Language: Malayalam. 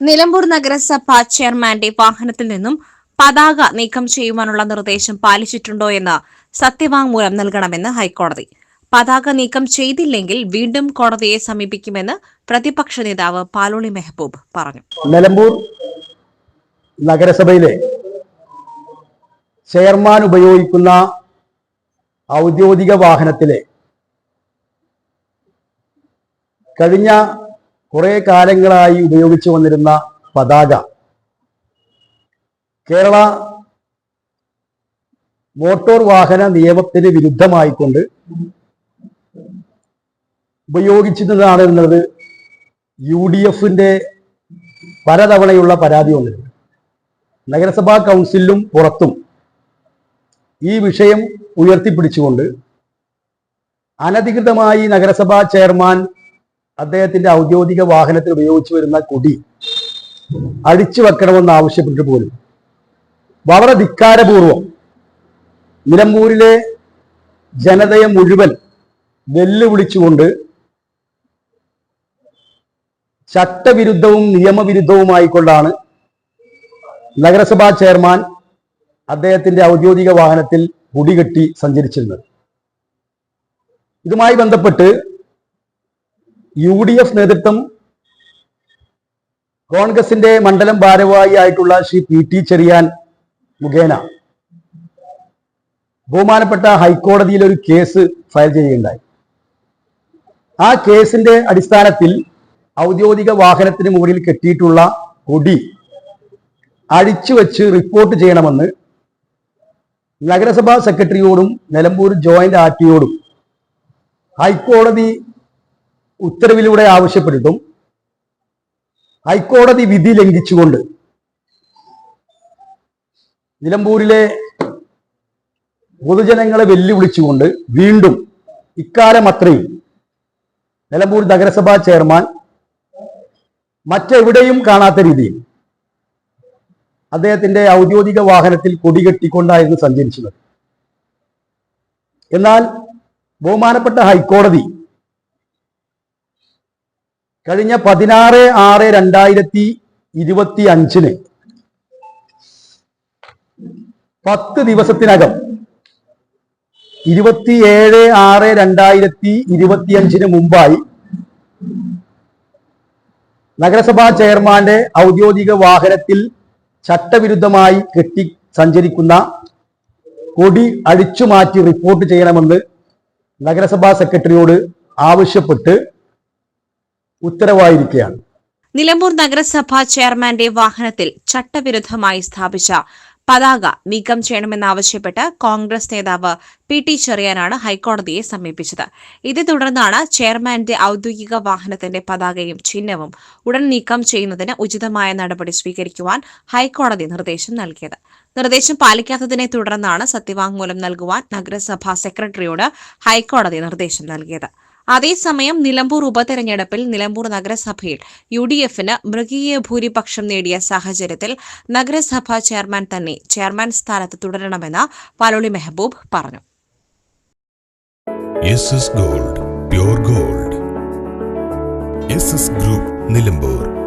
നിലമ്പൂർ നഗരസഭ ചെയർമാന്റെ വാഹനത്തിൽ നിന്നും പതാക നീക്കം ചെയ്യുവാനുള്ള നിർദ്ദേശം പാലിച്ചിട്ടുണ്ടോ എന്ന് സത്യവാങ്മൂലം നൽകണമെന്ന് ഹൈക്കോടതി. പതാക നീക്കം ചെയ്തില്ലെങ്കിൽ വീണ്ടും കോടതിയെ സമീപിക്കുമെന്ന് പ്രതിപക്ഷ നേതാവ് പാലോളി മെഹബൂബ് പറഞ്ഞു. നിലമ്പൂർ നഗരസഭയിലെ ചെയർമാൻ ഉപയോഗിക്കുന്ന ഔദ്യോഗിക വാഹനത്തിലെ കഴിഞ്ഞ കുറെ കാലങ്ങളായി ഉപയോഗിച്ചു വന്നിരുന്ന പതാക. കേരള മോട്ടോർ വാഹന നിയമത്തിന് വിരുദ്ധമായിക്കൊണ്ട് ഉപയോഗിച്ചിരുന്നതാണ് എന്നത് യു ഡി എഫിന്റെ പലതവണയുള്ള പരാതി വന്നിട്ടുണ്ട് നഗരസഭാ കൗൺസിലും പുറത്തും ഈ വിഷയം ഉയർത്തിപ്പിടിച്ചുകൊണ്ട് അനധികൃതമായി നഗരസഭാ ചെയർമാൻ അദ്ദേഹത്തിന്റെ ഔദ്യോഗിക വാഹനത്തിൽ ഉപയോഗിച്ചു വരുന്ന കൊടി അടിച്ചു വെക്കണമെന്ന് ആവശ്യപ്പെട്ടിട്ട് പോലും. വളരെ ധിക്കാരപൂർവം നിലമ്പൂരിലെ ജനതയെ മുഴുവൻ വെല്ലുവിളിച്ചുകൊണ്ട് ചട്ടവിരുദ്ധവും നിയമവിരുദ്ധവുമായിക്കൊണ്ടാണ് നഗരസഭാ ചെയർമാൻ അദ്ദേഹത്തിന്റെ ഔദ്യോഗിക വാഹനത്തിൽ കുടികെട്ടി സഞ്ചരിച്ചിരുന്നത്. ഇതുമായി ബന്ധപ്പെട്ട് യു ഡി എഫ് നേതൃത്വം കോൺഗ്രസിന്റെ മണ്ഡലം ഭാരവാഹി ആയിട്ടുള്ള ശ്രീ പി ടി ചെറിയാൻ മുഖേന ബഹുമാനപ്പെട്ട ഹൈക്കോടതിയിൽ ഒരു കേസ് ഫയൽ ചെയ്യുകയുണ്ടായി. ആ കേസിന്റെ അടിസ്ഥാനത്തിൽ ഔദ്യോഗിക വാഹനത്തിന് മുകളിൽ കെട്ടിയിട്ടുള്ള കൊടി അഴിച്ചു വെച്ച് റിപ്പോർട്ട് ചെയ്യണമെന്ന് നഗരസഭാ സെക്രട്ടറിയോടും നിലമ്പൂർ ജോയിന്റ് ആർ ടിയോടും ഹൈക്കോടതി ഉത്തരവിലൂടെ ആവശ്യപ്പെട്ടിട്ടും ഹൈക്കോടതി വിധി ലംഘിച്ചുകൊണ്ട് നിലമ്പൂരിലെ പൊതുജനങ്ങളെ വെല്ലുവിളിച്ചുകൊണ്ട് വീണ്ടും ഇക്കാലം അത്രയും നിലമ്പൂർ നഗരസഭാ ചെയർമാൻ മറ്റെവിടെയും കാണാത്ത രീതിയിൽ അദ്ദേഹത്തിന്റെ ഔദ്യോഗിക വാഹനത്തിൽ കൊടികെട്ടിക്കൊണ്ടായിരുന്നു സഞ്ചരിച്ചത്. എന്നാൽ ബഹുമാനപ്പെട്ട ഹൈക്കോടതി കഴിഞ്ഞ പതിനാറ് ആറ് രണ്ടായിരത്തി ഇരുപത്തി അഞ്ചിന് പത്ത് ദിവസത്തിനകം ഇരുപത്തിയേഴ് ആറ് രണ്ടായിരത്തി ഇരുപത്തിയഞ്ചിന് മുമ്പായി നഗരസഭാ ചെയർമാന്റെ ഔദ്യോഗിക വാഹനത്തിൽ ചട്ടവിരുദ്ധമായി കെട്ടി സഞ്ചരിക്കുന്ന കൊടി അഴിച്ചുമാറ്റി റിപ്പോർട്ട് ചെയ്യണമെന്ന് നഗരസഭാ സെക്രട്ടറിയോട് ആവശ്യപ്പെട്ട് ഉത്തരവായിരിക്കുകയാണ്. നിലമ്പൂർ നഗരസഭാ ചെയർമാന്റെ വാഹനത്തിൽ ചട്ടവിരുദ്ധമായി സ്ഥാപിച്ച പതാക നീക്കം ചെയ്യണമെന്നാവശ്യപ്പെട്ട് കോൺഗ്രസ് നേതാവ് പി ടി ചെറിയാനാണ് ഹൈക്കോടതിയെ സമീപിച്ചത്. ഇതേ തുടർന്നാണ് ചെയർമാന്റെ ഔദ്യോഗിക വാഹനത്തിന്റെ പതാകയും ചിഹ്നവും ഉടൻ നീക്കം ചെയ്യുന്നതിന് ഉചിതമായ നടപടി സ്വീകരിക്കുവാൻ ഹൈക്കോടതി നിർദ്ദേശം നൽകിയത്. നിർദ്ദേശം പാലിക്കാത്തതിനെ തുടർന്നാണ് സത്യവാങ്മൂലം നൽകുവാൻ നഗരസഭാ സെക്രട്ടറിയോട് ഹൈക്കോടതി നിർദ്ദേശം നൽകിയത്. അതേസമയം നിലമ്പൂർ ഉപതെരഞ്ഞെടുപ്പിൽ നിലമ്പൂർ നഗരസഭയിൽ യു ഡി എഫിന് മൃഗീയ ഭൂരിപക്ഷം നേടിയ സാഹചര്യത്തിൽ നഗരസഭാ ചെയർമാൻ തന്നെ ചെയർമാൻ സ്ഥാനത്ത് തുടരണമെന്ന് പാലോളി മെഹബൂബ് പറഞ്ഞു. Gold gold. ഗ്രൂപ്പ് നിലമ്പൂർ.